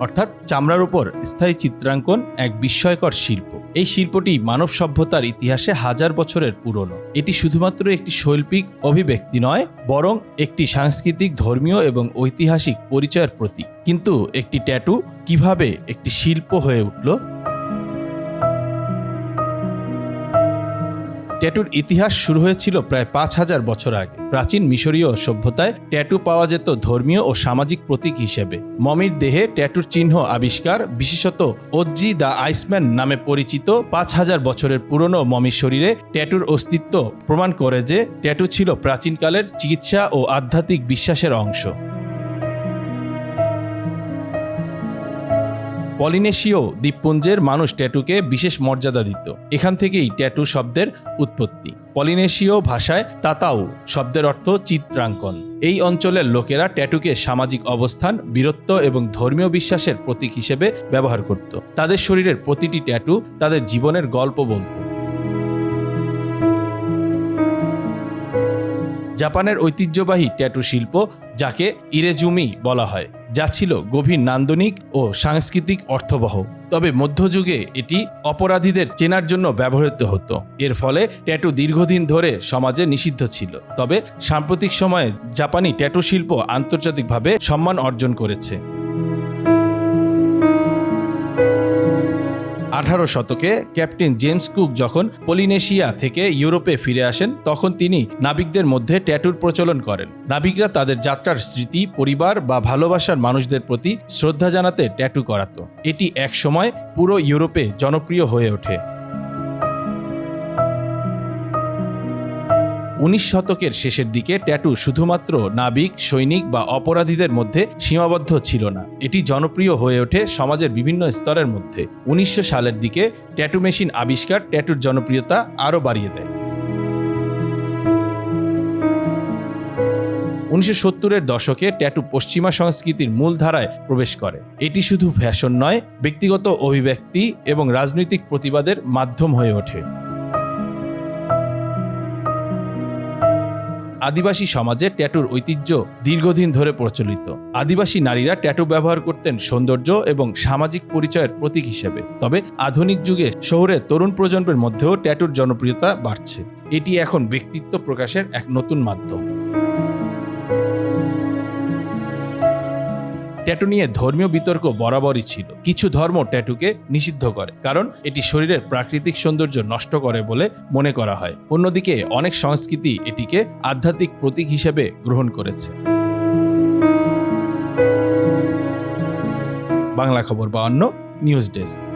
অর্থাৎ চামড়ার উপর স্থায়ী চিত্রাঙ্কন এক বিস্ময়কর শিল্প। এই শিল্পটি মানব সভ্যতার ইতিহাসে হাজার বছরের পুরনো। এটি শুধুমাত্র একটি শৈল্পিক অভিব্যক্তি নয়, বরং একটি সাংস্কৃতিক, ধর্মীয় এবং ঐতিহাসিক পরিচয়ের প্রতীক। কিন্তু একটি ট্যাটু কীভাবে একটি শিল্প হয়ে উঠল? ট্যাটুর ইতিহাস শুরু হয়েছিল প্রায় পাঁচ হাজার বছর আগে। প্রাচীন মিশরীয় সভ্যতায় ট্যাটু পাওয়া যেত ধর্মীয় ও সামাজিক প্রতীক হিসেবে। মমির দেহে ট্যাটুর চিহ্ন আবিষ্কার, বিশেষত ওজ্জি দ্য আইসম্যান নামে পরিচিত পাঁচ হাজার বছরের পুরনো মমির শরীরে ট্যাটুর অস্তিত্ব প্রমাণ করে যে ট্যাটু ছিল প্রাচীনকালের চিকিৎসা ও আধ্যাত্মিক বিশ্বাসের অংশ। পলিনেশীয় দ্বীপপুঞ্জের মানুষ ট্যাটুকে বিশেষ মর্যাদা দিত। এখান থেকেই ট্যাটু শব্দের উৎপত্তি। পলিনেশীয় ভাষায় তাতাউ শব্দের অর্থ চিত্রাঙ্কন। এই অঞ্চলের লোকেরা ট্যাটুকে সামাজিক অবস্থান, বীরত্ব এবং ধর্মীয় বিশ্বাসের প্রতীক হিসেবে ব্যবহার করত। তাদের শরীরের প্রতিটি ট্যাটু তাদের জীবনের গল্প বলতো। জাপানের ঐতিহ্যবাহী ট্যাটু শিল্প, যাকে ইরেজুমি বলা হয়, যা ছিল গভীর নান্দনিক ও সাংস্কৃতিক অর্থবহ। তবে মধ্যযুগে এটি অপরাধীদের চেনার জন্য ব্যবহৃত হতো। এর ফলে ট্যাটু দীর্ঘদিন ধরে সমাজে নিষিদ্ধ ছিল। তবে সাম্প্রতিক সময়ে জাপানি ট্যাটু শিল্প আন্তর্জাতিকভাবে সম্মান অর্জন করেছে। আঠারো শতকে ক্যাপ্টেন জেমস কুক যখন পলিনেশিয়া থেকে ইউরোপে ফিরে আসেন, তখন তিনি নাবিকদের মধ্যে ট্যাটুর প্রচলন করেন। নাবিকরা তাদের যাত্রার স্মৃতি, পরিবার বা ভালোবাসার মানুষদের প্রতি শ্রদ্ধা জানাতে ট্যাটু করাত। এটি একসময় পুরো ইউরোপে জনপ্রিয় হয়ে ওঠে। উনিশ শতকের শেষের দিকে ট্যাটু শুধুমাত্র নাবিক, সৈনিক বা অপরাধীদের মধ্যে সীমাবদ্ধ ছিল না। এটি জনপ্রিয় হয়ে ওঠে সমাজের বিভিন্ন স্তরের মধ্যে। উনিশশো সালের দিকে ট্যাটু মেশিন আবিষ্কার ট্যাটুর জনপ্রিয়তা আরও বাড়িয়ে দেয়। উনিশশো সত্তরের দশকে ট্যাটু পশ্চিমা সংস্কৃতির মূল ধারায় প্রবেশ করে। এটি শুধু ফ্যাশন নয়, ব্যক্তিগত অভিব্যক্তি এবং রাজনৈতিক প্রতিবাদের মাধ্যম হয়ে ওঠে। আদিবাসী সমাজে ট্যাটুর ঐতিহ্য দীর্ঘদিন ধরে প্রচলিত। আদিবাসী নারীরা ট্যাটু ব্যবহার করতেন সৌন্দর্য এবং সামাজিক পরিচয়ের প্রতীক হিসেবে। তবে আধুনিক যুগে শহরে তরুণ প্রজন্মের মধ্যেও ট্যাটুর জনপ্রিয়তা বাড়ছে। এটি এখন ব্যক্তিত্ব প্রকাশের এক নতুন মাধ্যম। ট্যাটু নিয়ে ধর্মীয় বিতর্ক বরাবরই ছিল। কিছু ধর্ম ট্যাটুকে নিষিদ্ধ করে, কারণ এটি শরীরের প্রাকৃতিক সৌন্দর্য নষ্ট করে বলে মনে করা হয়। অন্যদিকে, অনেক সংস্কৃতি এটিকে আধ্যাত্মিক প্রতীক হিসেবে গ্রহণ করেছে। বাংলা খবর বা অন্য নিউজ ডেস্ক।